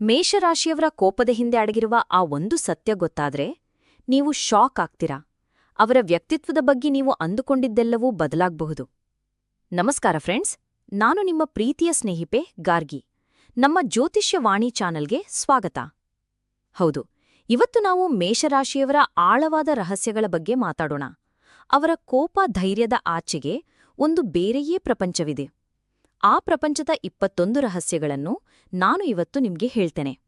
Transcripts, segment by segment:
ಮೇಷರಾಶಿಯವರ ಕೋಪದ ಹಿಂದೆ ಅಡಗಿರುವ ಆ ಒಂದು ಸತ್ಯ ಗೊತ್ತಾದ್ರೆ ನೀವು ಶಾಕ್ ಆಗ್ತೀರಾ. ಅವರ ವ್ಯಕ್ತಿತ್ವದ ಬಗ್ಗೆ ನೀವು ಅಂದುಕೊಂಡಿದ್ದೆಲ್ಲವೂ ಬದಲಾಗಬಹುದು. ನಮಸ್ಕಾರ ಫ್ರೆಂಡ್ಸ್, ನಾನು ನಿಮ್ಮ ಪ್ರೀತಿಯ ಸ್ನೇಹಿಪೆ ಗಾರ್ಗಿ. ನಮ್ಮ ಜ್ಯೋತಿಷ್ಯವಾಣಿ ಚಾನಲ್ಗೆ ಸ್ವಾಗತ. ಹೌದು, ಇವತ್ತು ನಾವು ಮೇಷರಾಶಿಯವರ ಆಳವಾದ ರಹಸ್ಯಗಳ ಬಗ್ಗೆ ಮಾತಾಡೋಣ. ಅವರ ಕೋಪ ಧೈರ್ಯದ ಆಚೆಗೆ ಒಂದು ಬೇರೆಯೇ ಪ್ರಪಂಚವಿದೆ. ಆ ಪ್ರಪಂಚದ ಇಪ್ಪತ್ತೊಂದು ರಹಸ್ಯಗಳನ್ನು ನಾನು ಇವತ್ತು ನಿಮ್ಗೆ ಹೇಳ್ತೇನೆ.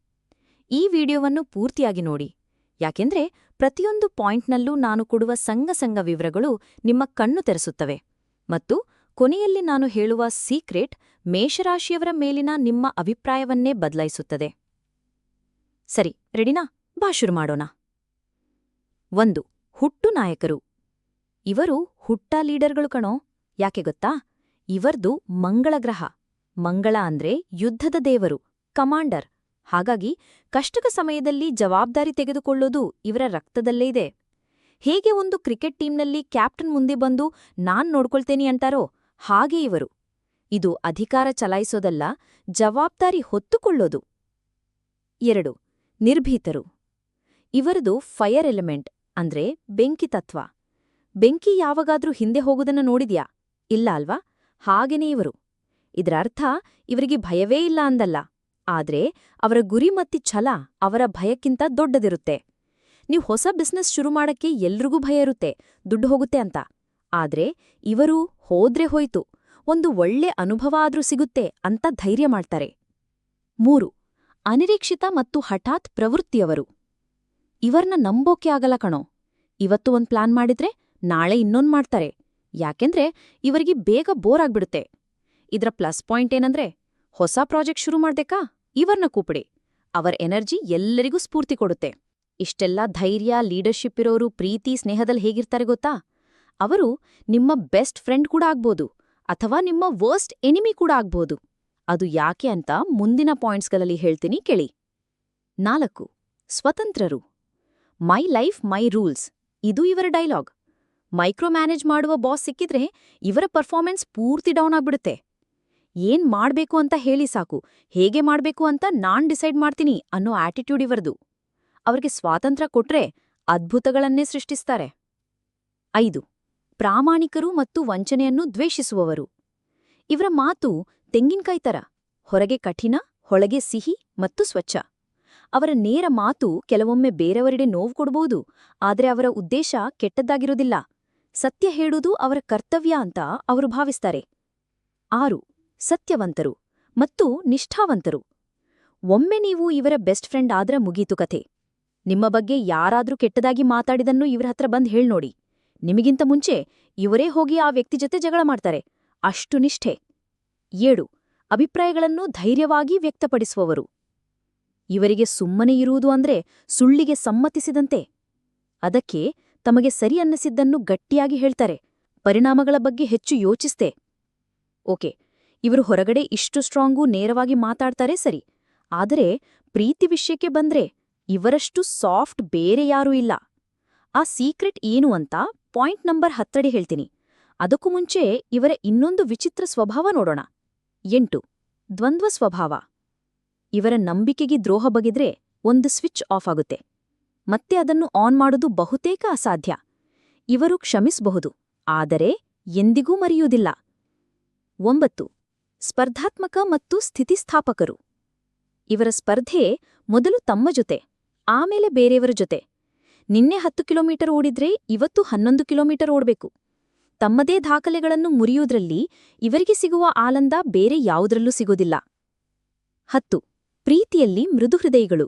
ಈ ವಿಡಿಯೋವನ್ನು ಪೂರ್ತಿಯಾಗಿ ನೋಡಿ. ಯಾಕೆಂದ್ರೆ ಪ್ರತಿಯೊಂದು ಪಾಯಿಂಟ್ನಲ್ಲೂ ನಾನು ಕೊಡುವ ಸಂಗಸಂಗ ವಿವರಗಳು ನಿಮ್ಮ ಕಣ್ಣು ತೆರೆಸುತ್ತವೆ. ಮತ್ತು ಕೊನೆಯಲ್ಲಿ ನಾನು ಹೇಳುವ ಸೀಕ್ರೆಟ್ ಮೇಷರಾಶಿಯವರ ಮೇಲಿನ ನಿಮ್ಮ ಅಭಿಪ್ರಾಯವನ್ನೇ ಬದಲಾಯಿಸುತ್ತದೆ. ಸರಿ, ರೆಡಿನಾ? ಬಾ ಶುರು ಮಾಡೋಣ. ಒಂದು, ಹುಟ್ಟು ನಾಯಕರು. ಇವರು ಹುಟ್ಟ ಲೀಡರ್ಗಳು ಕಣೋ. ಯಾಕೆ ಗೊತ್ತಾ? ಇವರ್ದು ಮಂಗಳ ಗ್ರಹ. ಮಂಗಳ ಅಂದ್ರೆ ಯುದ್ಧದ ದೇವರು, ಕಮಾಂಡರ್. ಹಾಗಾಗಿ ಕಷ್ಟಕ ಸಮಯದಲ್ಲಿ ಜವಾಬ್ದಾರಿ ತೆಗೆದುಕೊಳ್ಳೋದು ಇವರ ರಕ್ತದಲ್ಲೇ ಇದೆ. ಹೇಗೆ ಒಂದು ಕ್ರಿಕೆಟ್ ಟೀಮ್ನಲ್ಲಿ ಕ್ಯಾಪ್ಟನ್ ಮುಂದೆ ಬಂದು ನಾನ್ ನೋಡ್ಕೊಳ್ತೇನೆ ಅಂತಾರೋ ಹಾಗೆ ಇವರು. ಇದು ಅಧಿಕಾರ ಚಲಾಯಿಸೋದಲ್ಲ, ಜವಾಬ್ದಾರಿ ಹೊತ್ತುಕೊಳ್ಳೋದು. ಎರಡು, ನಿರ್ಭೀತರು. ಇವರದು ಫೈರ್ ಎಲಿಮೆಂಟ್ ಅಂದ್ರೆ ಬೆಂಕಿ ತತ್ವ. ಬೆಂಕಿ ಯಾವಾಗಾದ್ರೂ ಹಿಂದೆ ಹೋಗೋದನ್ನ ನೋಡಿದ್ಯಾ? ಇಲ್ಲ ಅಲ್ವಾ? ಹಾಗೇನೇ ಇವರು ಇದರರ್ಥ, ಇವರಿಗೆ ಭಯವೇ ಇಲ್ಲ ಅಂದಲ್ಲ. ಆದ್ರೆ, ಅವರ ಗುರಿ ಮತ್ತಿ ಛಲ ಅವರ ಭಯಕ್ಕಿಂತ ದೊಡ್ಡದಿರುತ್ತೆ. ನೀವು ಹೊಸ ಬಿಸ್ನೆಸ್ ಶುರು ಮಾಡಕ್ಕೆ ಎಲ್ರಿಗೂ ಭಯ ಇರುತ್ತೆ, ದುಡ್ಡು ಹೋಗುತ್ತೆ ಅಂತ. ಆದ್ರೆ, ಇವರು ಹೋದ್ರೆ ಹೋಯ್ತು, ಒಂದು ಒಳ್ಳೆ ಅನುಭವ ಆದ್ರೂ ಸಿಗುತ್ತೆ ಅಂತ ಧೈರ್ಯ ಮಾಡ್ತಾರೆ. ಮೂರು, ಅನಿರೀಕ್ಷಿತ ಮತ್ತು ಹಠಾತ್ ಪ್ರವೃತ್ತಿಯವರು. ಇವರ್ನ ನಂಬೋಕೆ ಆಗಲ್ಲ ಕಣೋ. ಇವತ್ತು ಒಂದ್ ಪ್ಲಾನ್ ಮಾಡಿದ್ರೆ ನಾಳೆ ಇನ್ನೊಂದ್ ಮಾಡ್ತಾರೆ. ಯಾಕೆಂದ್ರೆ ಇವರಿಗೆ ಬೇಗ ಬೋರ್ ಆಗ್ಬಿಡುತ್ತೆ. ಇದರ ಪ್ಲಸ್ ಪಾಯಿಂಟ್ ಏನಂದ್ರೆ ಹೊಸ ಪ್ರಾಜೆಕ್ಟ್ ಶುರು ಮಾಡ್ಬೇಕಾ? ಇವರ್ನ ಕೂಪಿಡಿ. ಅವರ ಎನರ್ಜಿ ಎಲ್ಲರಿಗೂ ಸ್ಫೂರ್ತಿ ಕೊಡುತ್ತೆ. ಇಷ್ಟೆಲ್ಲ ಧೈರ್ಯ, ಲೀಡರ್ಶಿಪ್ ಇರೋರು ಪ್ರೀತಿ, ಸ್ನೇಹದಲ್ಲಿ ಹೇಗಿರ್ತಾರೆ ಗೊತ್ತಾ? ಅವರು ನಿಮ್ಮ ಬೆಸ್ಟ್ ಫ್ರೆಂಡ್ ಕೂಡ ಆಗ್ಬೋದು ಅಥವಾ ನಿಮ್ಮ ವರ್ಸ್ಟ್ ಎನಿಮಿ ಕೂಡ ಆಗ್ಬೋದು. ಅದು ಯಾಕೆ ಅಂತ ಮುಂದಿನ ಪಾಯಿಂಟ್ಸ್ಗಳಲ್ಲಿ ಹೇಳ್ತೀನಿ ಕೇಳಿ. ನಾಲ್ಕು, ಸ್ವತಂತ್ರರು. My life, my rules. ಇದು ಇವರ ಡೈಲಾಗ್. ಮೈಕ್ರೋ ಮ್ಯಾನೇಜ್ ಮಾಡುವ ಬಾಸ್ ಸಿಕ್ಕಿದ್ರೆ ಇವರ ಪರ್ಫಾರ್ಮೆನ್ಸ್ ಪೂರ್ತಿ ಡೌನ್ ಆಗ್ಬಿಡುತ್ತೆ. ಏನ್ ಮಾಡ್ಬೇಕು ಅಂತ ಹೇಳಿ ಸಾಕು. ಹೇಗೆ ಮಾಡ್ಬೇಕು ಅಂತ ನಾನ್ ಡಿಸೈಡ್ ಮಾಡ್ತೀನಿ ಅನ್ನೋ ಆಟಿಟ್ಯೂಡ್ ಇವರದು. ಅವ್ರಿಗೆ ಸ್ವಾತಂತ್ರ್ಯ ಕೊಟ್ರೆ ಅದ್ಭುತಗಳನ್ನೇ ಸೃಷ್ಟಿಸ್ತಾರೆ. ಐದು. ಪ್ರಾಮಾಣಿಕರು ಮತ್ತು ವಂಚನೆಯನ್ನು ದ್ವೇಷಿಸುವವರು. ಇವರ ಮಾತು ತೆಂಗಿನಕಾಯಿ ತರ. ಹೊರಗೆ ಕಠಿಣ, ಹೊಳಗೆ ಸಿಹಿ ಮತ್ತು ಸ್ವಚ್ಛ. ಅವರ ನೇರ ಮಾತು ಕೆಲವೊಮ್ಮೆ ಬೇರೆಯವರಿಗೆ ನೋವು ಕೊಡಬಹುದು ಆದರೆ ಅವರ ಉದ್ದೇಶ ಕೆಟ್ಟದ್ದಾಗಿರೋದಿಲ್ಲ. ಸತ್ಯ ಹೇಳುವುದು ಅವರ ಕರ್ತವ್ಯ ಅಂತ ಅವರು ಭಾವಿಸ್ತಾರೆ. ಆರು, ಸತ್ಯವಂತರು ಮತ್ತು ನಿಷ್ಠಾವಂತರು. ಒಮ್ಮೆ ನೀವು ಇವರ ಬೆಸ್ಟ್ ಫ್ರೆಂಡ್ ಆದ್ರ ಮುಗೀತು ಕಥೆ. ನಿಮ್ಮ ಬಗ್ಗೆ ಯಾರಾದ್ರೂ ಕೆಟ್ಟದಾಗಿ ಮಾತಾಡಿದನ್ನು ಇವರ ಹತ್ರ ಬಂದ್ ಹೇಳ್ನೋಡಿ ನಿಮಗಿಂತ ಮುಂಚೆ ಇವರೇ ಹೋಗಿ ಆ ವ್ಯಕ್ತಿ ಜೊತೆ ಜಗಳ ಮಾಡ್ತಾರೆ. ಅಷ್ಟು ನಿಷ್ಠೆ. ಏಳು, ಅಭಿಪ್ರಾಯಗಳನ್ನು ಧೈರ್ಯವಾಗಿ ವ್ಯಕ್ತಪಡಿಸುವವರು. ಇವರಿಗೆ ಸುಮ್ಮನೆ ಇರುವುದು ಅಂದ್ರೆ ಸುಳ್ಳಿಗೆ ಸಮ್ಮತಿಸಿದಂತೆ. ಅದಕ್ಕೆ ತಮಗೆ ಸರಿ ಅನ್ನಿಸಿದ್ದನ್ನು ಗಟ್ಟಿಯಾಗಿ ಹೇಳ್ತಾರೆ. ಪರಿಣಾಮಗಳ ಬಗ್ಗೆ ಹೆಚ್ಚು ಯೋಚಿಸ್ತೆ. ಓಕೆ, ಇವರು ಹೊರಗಡೆ ಇಷ್ಟು ಸ್ಟ್ರಾಂಗೂ ನೇರವಾಗಿ ಮಾತಾಡ್ತಾರೆ ಸರಿ. ಆದರೆ ಪ್ರೀತಿ ವಿಷಯಕ್ಕೆ ಬಂದ್ರೆ ಇವರಷ್ಟು ಸಾಫ್ಟ್ ಬೇರೆ ಯಾರೂ ಇಲ್ಲ. ಆ ಸೀಕ್ರೆಟ್ ಏನು ಅಂತ ಪಾಯಿಂಟ್ ನಂಬರ್ ಹತ್ತಡಿ ಹೇಳ್ತೀನಿ. ಅದಕ್ಕೂ ಮುಂಚೆ ಇವರ ಇನ್ನೊಂದು ವಿಚಿತ್ರ ಸ್ವಭಾವ ನೋಡೋಣ. ಎಂಟು, ದ್ವಂದ್ವ ಸ್ವಭಾವ. ಇವರ ನಂಬಿಕೆಗೆ ದ್ರೋಹ ಬಗೆದ್ರೆ ಒಂದು ಸ್ವಿಚ್ ಆಫ್ ಆಗುತ್ತೆ. ಮತ್ತೆ ಅದನ್ನು ಆನ್ ಮಾಡುವುದು ಬಹುತೇಕ ಅಸಾಧ್ಯ. ಇವರು ಕ್ಷಮಿಸಬಹುದು, ಆದರೆ ಎಂದಿಗೂ ಮರೆಯುವುದಿಲ್ಲ. ಒಂಬತ್ತು, ಸ್ಪರ್ಧಾತ್ಮಕ ಮತ್ತು ಸ್ಥಿತಿಸ್ಥಾಪಕರು. ಇವರ ಸ್ಪರ್ಧೆ ಮೊದಲು ತಮ್ಮ ಜೊತೆ, ಆಮೇಲೆ ಬೇರೆಯವರ ಜೊತೆ. ನಿನ್ನೆ ಹತ್ತು ಕಿಲೋಮೀಟರ್ ಓಡಿದ್ರೆ ಇವತ್ತು ಹನ್ನೊಂದು ಕಿಲೋಮೀಟರ್ ಓಡಬೇಕು. ತಮ್ಮದೇ ದಾಖಲೆಗಳನ್ನು ಮುರಿಯುವುದರಲ್ಲಿ ಇವರಿಗೆ ಸಿಗುವ ಆಲಂದ ಬೇರೆ ಯಾವುದರಲ್ಲೂ ಸಿಗೋದಿಲ್ಲ. ಹತ್ತು, ಪ್ರೀತಿಯಲ್ಲಿ ಮೃದುಹೃದಯಿಗಳು.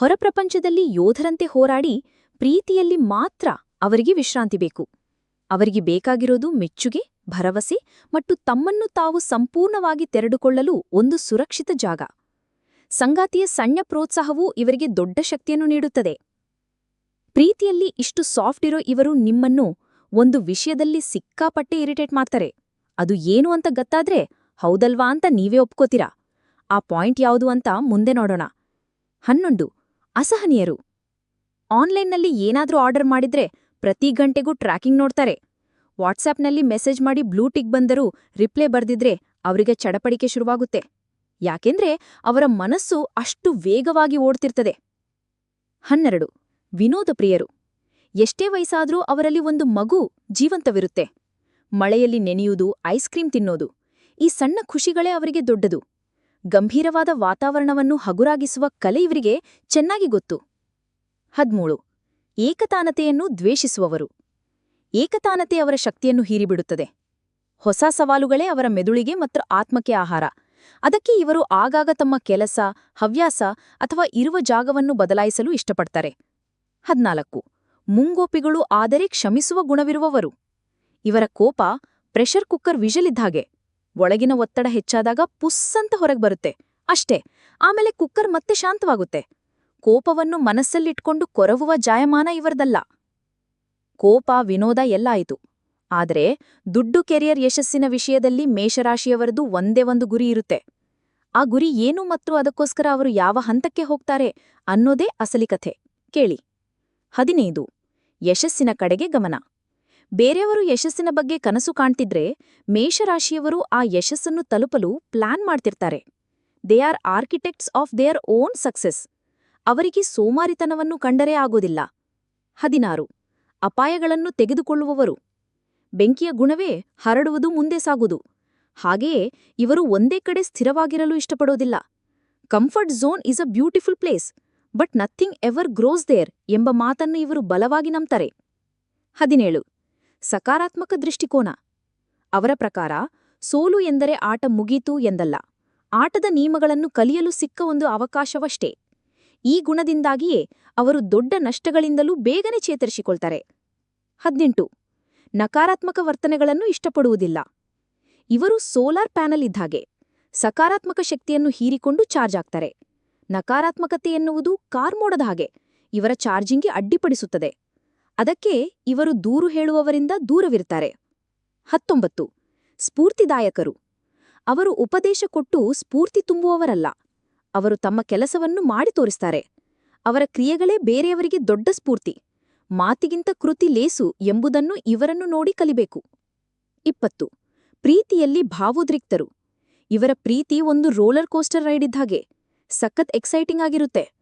ಹೊರಪ್ರಪಂಚದಲ್ಲಿ ಯೋಧರಂತೆ ಹೋರಾಡಿ ಪ್ರೀತಿಯಲ್ಲಿ ಮಾತ್ರ ಅವರಿಗೆ ವಿಶ್ರಾಂತಿ ಬೇಕು. ಅವರಿಗೆ ಬೇಕಾಗಿರೋದು ಮೆಚ್ಚುಗೆ, ಭರವಸೆ ಮತ್ತು ತಮ್ಮನ್ನು ತಾವು ಸಂಪೂರ್ಣವಾಗಿ ತೆರೆದುಕೊಳ್ಳಲು ಒಂದು ಸುರಕ್ಷಿತ ಜಾಗ. ಸಂಗಾತಿಯ ಸಣ್ಣ ಪ್ರೋತ್ಸಾಹವೂ ಇವರಿಗೆ ದೊಡ್ಡ ಶಕ್ತಿಯನ್ನು ನೀಡುತ್ತದೆ. ಪ್ರೀತಿಯಲ್ಲಿ ಇಷ್ಟು ಸಾಫ್ಟ್ ಇರೋ ಇವರು ನಿಮ್ಮನ್ನು ಒಂದು ವಿಷಯದಲ್ಲಿ ಸಿಕ್ಕಾಪಟ್ಟೆ ಇರಿಟೇಟ್ ಮಾಡ್ತಾರೆ. ಅದು ಏನು ಅಂತ ಗೊತ್ತಾದ್ರೆ ಹೌದಲ್ವಾ ಅಂತ ನೀವೇ ಒಪ್ಕೋತೀರಾ? ಆ ಪಾಯಿಂಟ್ ಯಾವುದು ಅಂತ ಮುಂದೆ ನೋಡೋಣ. ಹನ್ನೊಂದು. ಅಸಹನೀಯರು. ಆನ್ಲೈನ್ನಲ್ಲಿ ಏನಾದ್ರೂ ಆರ್ಡರ್ ಮಾಡಿದ್ರೆ ಪ್ರತಿ ಗಂಟೆಗೂ ಟ್ರ್ಯಾಕಿಂಗ್ ನೋಡ್ತಾರೆ. ವಾಟ್ಸಾಪ್ನಲ್ಲಿ ಮೆಸೇಜ್ ಮಾಡಿ ಬ್ಲೂ ಟಿಕ್ ಬಂದರೂ ರಿಪ್ಲೈ ಬರ್ದಿದ್ರೆ ಅವರಿಗೆ ಚಡಪಡಿಕೆ ಶುರುವಾಗುತ್ತೆ. ಯಾಕೆಂದ್ರೆ ಅವರ ಮನಸ್ಸು ಅಷ್ಟು ವೇಗವಾಗಿ ಓಡ್ತಿರ್ತದೆ. ಹನ್ನೆರಡು, ವಿನೋದ ಪ್ರಿಯರು. ಎಷ್ಟೇ ವಯಸ್ಸಾದ್ರೂ ಅವರಲ್ಲಿ ಒಂದು ಮಗು ಜೀವಂತವಿರುತ್ತೆ. ಮಳೆಯಲ್ಲಿ ನೆನೆಯುವುದು, ಐಸ್ ಕ್ರೀಂ ತಿನ್ನೋದು, ಈ ಸಣ್ಣ ಖುಷಿಗಳೇ ಅವರಿಗೆ ದೊಡ್ಡದು. ಗಂಭೀರವಾದ ವಾತಾವರಣವನ್ನು ಹಗುರಾಗಿಸುವ ಕಲೆ ಇವರಿಗೆ ಚೆನ್ನಾಗಿ ಗೊತ್ತು. ಹದ್ಮೂಳು. ಏಕತಾನತೆಯನ್ನು ದ್ವೇಷಿಸುವವರು. ಏಕತಾನತೆ ಅವರ ಶಕ್ತಿಯನ್ನು ಹೀರಿಬಿಡುತ್ತದೆ. ಹೊಸ ಸವಾಲುಗಳೇ ಅವರ ಮೆದುಳಿಗೆ ಮತ್ತು ಆತ್ಮಕ್ಕೆ ಆಹಾರ. ಅದಕ್ಕೆ ಇವರು ಆಗಾಗ ತಮ್ಮ ಕೆಲಸ, ಹವ್ಯಾಸ ಅಥವಾ ಇರುವ ಜಾಗವನ್ನು ಬದಲಾಯಿಸಲು ಇಷ್ಟಪಡ್ತಾರೆ. ಹದಿನಾಲ್ಕು. ಮುಂಗೋಪಿಗಳು ಆದರೆ ಕ್ಷಮಿಸುವ ಗುಣವಿರುವವರು. ಇವರ ಕೋಪ, ಪ್ರೆಷರ್ ಕುಕ್ಕರ್ ವಿಜಲಿದ್ದಾಗೆ ಒಳಗಿನ ಒತ್ತಡ ಹೆಚ್ಚಾದಾಗ ಪುಸ್ಸಂತ ಹೊರಗೆ ಬರುತ್ತೆ. ಅಷ್ಟೇ, ಆಮೇಲೆ ಕುಕ್ಕರ್ ಮತ್ತೆ ಶಾಂತವಾಗುತ್ತೆ. ಕೋಪವನ್ನು ಮನಸ್ಸಲ್ಲಿಟ್ಕೊಂಡು ಕೊರವುವ ಜಾಯಮಾನ ಇವರದಲ್ಲ. ಕೋಪ, ವಿನೋದ ಎಲ್ಲ ಆಯಿತು. ಆದರೆ, ದುಡ್ಡು ಕೆರಿಯರ್ ಯಶಸ್ಸಿನ ವಿಷಯದಲ್ಲಿ ಮೇಷರಾಶಿಯವರದು ಒಂದೇ ಒಂದು ಗುರಿ ಇರುತ್ತೆ. ಆ ಗುರಿ ಏನು ಮತ್ತು ಅದಕ್ಕೋಸ್ಕರ ಅವರು ಯಾವ ಹಂತಕ್ಕೆ ಹೋಗ್ತಾರೆ ಅನ್ನೋದೇ ಅಸಲಿ ಕಥೆ. ಕೇಳಿ. ಹದಿನೈದು. ಯಶಸ್ಸಿನ ಕಡೆಗೆ ಗಮನ. ಬೇರೆಯವರು ಯಶಸ್ಸಿನ ಬಗ್ಗೆ ಕನಸು ಕಾಣ್ತಿದ್ರೆ ಮೇಷರಾಶಿಯವರು ಆ ಯಶಸ್ಸನ್ನು ತಲುಪಲು ಪ್ಲಾನ್ ಮಾಡ್ತಿರ್ತಾರೆ. They are architects of their own success ಅವರಿಗೆ ಸೋಮಾರಿತನವನ್ನು ಕಂಡರೆ ಆಗೋದಿಲ್ಲ. ಹದಿನಾರು. ಅಪಾಯಗಳನ್ನು ತೆಗೆದುಕೊಳ್ಳುವವರು. ಬೆಂಕಿಯ ಗುಣವೇ ಹರಡುವುದು ಮುಂದೆ ಸಾಗುವುದು. ಹಾಗೆಯೇ ಇವರು ಒಂದೇ ಕಡೆ ಸ್ಥಿರವಾಗಿರಲು ಇಷ್ಟಪಡೋದಿಲ್ಲ. Comfort zone is a beautiful place but nothing ever grows there ಎಂಬ ಮಾತನ್ನು ಇವರು ಬಲವಾಗಿ ನಂಬ್ತಾರೆ. ಹದಿನೇಳು. ಸಕಾರಾತ್ಮಕ ದೃಷ್ಟಿಕೋನ. ಅವರ ಪ್ರಕಾರ, ಸೋಲು ಎಂದರೆ ಆಟ ಮುಗೀತು ಎಂದಲ್ಲ. ಆಟದ ನಿಯಮಗಳನ್ನು ಕಲಿಯಲು ಸಿಕ್ಕ ಒಂದು ಅವಕಾಶವಷ್ಟೇ. ಈ ಗುಣದಿಂದಾಗಿಯೇ ಅವರು ದೊಡ್ಡ ನಷ್ಟಗಳಿಂದಲೂ ಬೇಗನೆ ಚೇತರಿಸಿಕೊಳ್ತಾರೆ. ಹದಿನೆಂಟು. ನಕಾರಾತ್ಮಕ ವರ್ತನೆಗಳನ್ನು ಇಷ್ಟಪಡುವುದಿಲ್ಲ. ಇವರು ಸೋಲಾರ್ ಪ್ಯಾನಲ್ ಇದ್ದಾಗೆ. ಸಕಾರಾತ್ಮಕ ಶಕ್ತಿಯನ್ನು ಹೀರಿಕೊಂಡು ಚಾರ್ಜ್ ಆಗ್ತಾರೆ. ನಕಾರಾತ್ಮಕತೆ ಎನ್ನುವುದು ಕಾರ್ಮೋಡದ ಹಾಗೆ. ಇವರ ಚಾರ್ಜಿಂಗ್ಗೆ ಅಡ್ಡಿಪಡಿಸುತ್ತದೆ. ಅದಕ್ಕೆ ಇವರು ದೂರು ಹೇಳುವವರಿಂದ ದೂರವಿರ್ತಾರೆ ಹತ್ತೊಂಬತ್ತು. ಸ್ಫೂರ್ತಿದಾಯಕರು. ಅವರು ಉಪದೇಶ ಕೊಟ್ಟು ಸ್ಫೂರ್ತಿ ತುಂಬುವವರಲ್ಲ. ಅವರು ತಮ್ಮ ಕೆಲಸವನ್ನು ಮಾಡಿ ತೋರಿಸ್ತಾರೆ. ಅವರ ಕ್ರಿಯೆಗಳೇ ಬೇರೆಯವರಿಗೆ ದೊಡ್ಡ ಸ್ಫೂರ್ತಿ. ಮಾತಿಗಿಂತ ಕೃತಿ ಲೇಸು ಎಂಬುದನ್ನು ಇವರನ್ನು ನೋಡಿ ಕಲಿಬೇಕು. ಇಪ್ಪತ್ತು. ಪ್ರೀತಿಯಲ್ಲಿ ಭಾವೋದ್ರಿಕ್ತರು. ಇವರ ಪ್ರೀತಿ ಒಂದು ರೋಲರ್ ಕೋಸ್ಟರ್ ರೈಡ್ ಇದ್ದಾಗೆ ಸಖತ್ ಎಕ್ಸೈಟಿಂಗ್ ಆಗಿರುತ್ತೆ.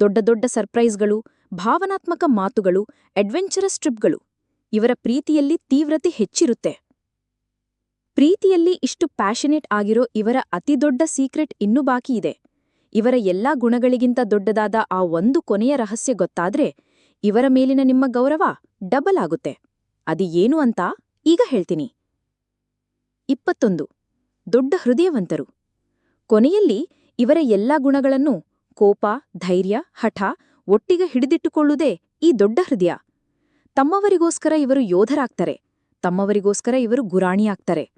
ದೊಡ್ಡ ದೊಡ್ಡ ಸರ್ಪ್ರೈಸ್ಗಳು ಭಾವನಾತ್ಮಕ ಮಾತುಗಳು ಅಡ್ವೆಂಚರಸ್ ಟ್ರಿಪ್ಗಳು ಇವರ ಪ್ರೀತಿಯಲ್ಲಿ ತೀವ್ರತೆ ಹೆಚ್ಚಿರುತ್ತೆ. ಪ್ರೀತಿಯಲ್ಲಿ ಇಷ್ಟು ಪ್ಯಾಷನೇಟ್ ಆಗಿರೋ ಇವರ ಅತಿದೊಡ್ಡ ಸೀಕ್ರೆಟ್ ಇನ್ನೂ ಬಾಕಿ ಇದೆ. ಇವರ ಎಲ್ಲಾ ಗುಣಗಳಿಗಿಂತ ದೊಡ್ಡದಾದ ಆ ಒಂದು ಕೊನೆಯ ರಹಸ್ಯ ಗೊತ್ತಾದ್ರೆ, ಇವರ ಮೇಲಿನ ನಿಮ್ಮ ಗೌರವ ಡಬಲ್ ಆಗುತ್ತೆ. ಅದು ಏನು ಅಂತ ಈಗ ಹೇಳ್ತೀನಿ. ಇಪ್ಪತ್ತೊಂದು, ದೊಡ್ಡ ಹೃದಯವಂತರು. ಕೊನೆಯಲ್ಲಿ ಇವರ ಎಲ್ಲಾ ಗುಣಗಳನ್ನು ಕೋಪ, ಧೈರ್ಯ, ಹಠ ಒಟ್ಟಿಗೆ ಹಿಡಿದಿಟ್ಟುಕೊಳ್ಳುವುದೇ ಈ ದೊಡ್ಡ ಹೃದಯ. ತಮ್ಮವರಿಗೋಸ್ಕರ ಇವರು ಯೋಧರಾಗ್ತಾರೆ. ತಮ್ಮವರಿಗೋಸ್ಕರ ಇವರು ಗುರಾಣಿಯಾಗ್ತಾರೆ.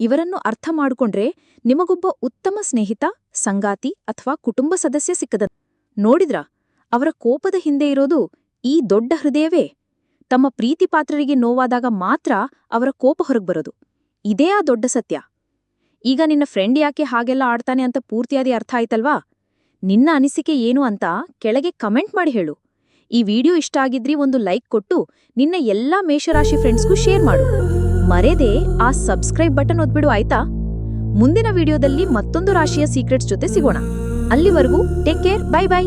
ಇವರನ್ನು ಅರ್ಥ ಮಾಡಿಕೊಂಡ್ರೆ ನಿಮಗೊಬ್ಬ ಉತ್ತಮ ಸ್ನೇಹಿತ, ಸಂಗಾತಿ ಅಥವಾ ಕುಟುಂಬ ಸದಸ್ಯ ಸಿಕ್ಕದ. ನೋಡಿದ್ರ, ಅವರ ಕೋಪದ ಹಿಂದೆ ಇರೋದು ಈ ದೊಡ್ಡ ಹೃದಯವೇ? ತಮ್ಮ ಪ್ರೀತಿ ಪಾತ್ರರಿಗೆ ನೋವಾದಾಗ ಮಾತ್ರ ಅವರ ಕೋಪ ಹೊರಗ್ಬರೋದು ಇದೇ ಆ ದೊಡ್ಡ ಸತ್ಯ. ಈಗ ನಿನ್ನ ಫ್ರೆಂಡ್ ಯಾಕೆ ಹಾಗೆಲ್ಲ ಆಡ್ತಾನೆ ಅಂತ ಪೂರ್ತಿಯಾದಿ ಅರ್ಥ ಆಯ್ತಲ್ವಾ? ನಿನ್ನ ಅನಿಸಿಕೆ ಏನು ಅಂತ ಕೆಳಗೆ ಕಮೆಂಟ್ ಮಾಡಿ ಹೇಳು. ಈ ವಿಡಿಯೋ ಇಷ್ಟ ಆಗಿದ್ರಿ ಒಂದು ಲೈಕ್ ಕೊಟ್ಟು ನಿನ್ನ ಎಲ್ಲಾ ಮೇಷರಾಶಿ ಫ್ರೆಂಡ್ಸ್ಗೂ ಶೇರ್ ಮಾಡು. ಮರೆದೇ ಆ ಸಬ್ಸ್ಕ್ರೈಬ್ ಬಟನ್ ಒದ್ಬಿಡು ಆಯ್ತಾ? ಮುಂದಿನ ವಿಡಿಯೋದಲ್ಲಿ ಮತ್ತೊಂದು ರಾಶಿಯ ಸೀಕ್ರೆಟ್ಸ್ ಜೊತೆ ಸಿಗೋಣ. ಅಲ್ಲಿವರೆಗೂ ಟೇಕ್ ಕೇರ್, ಬೈ ಬೈ.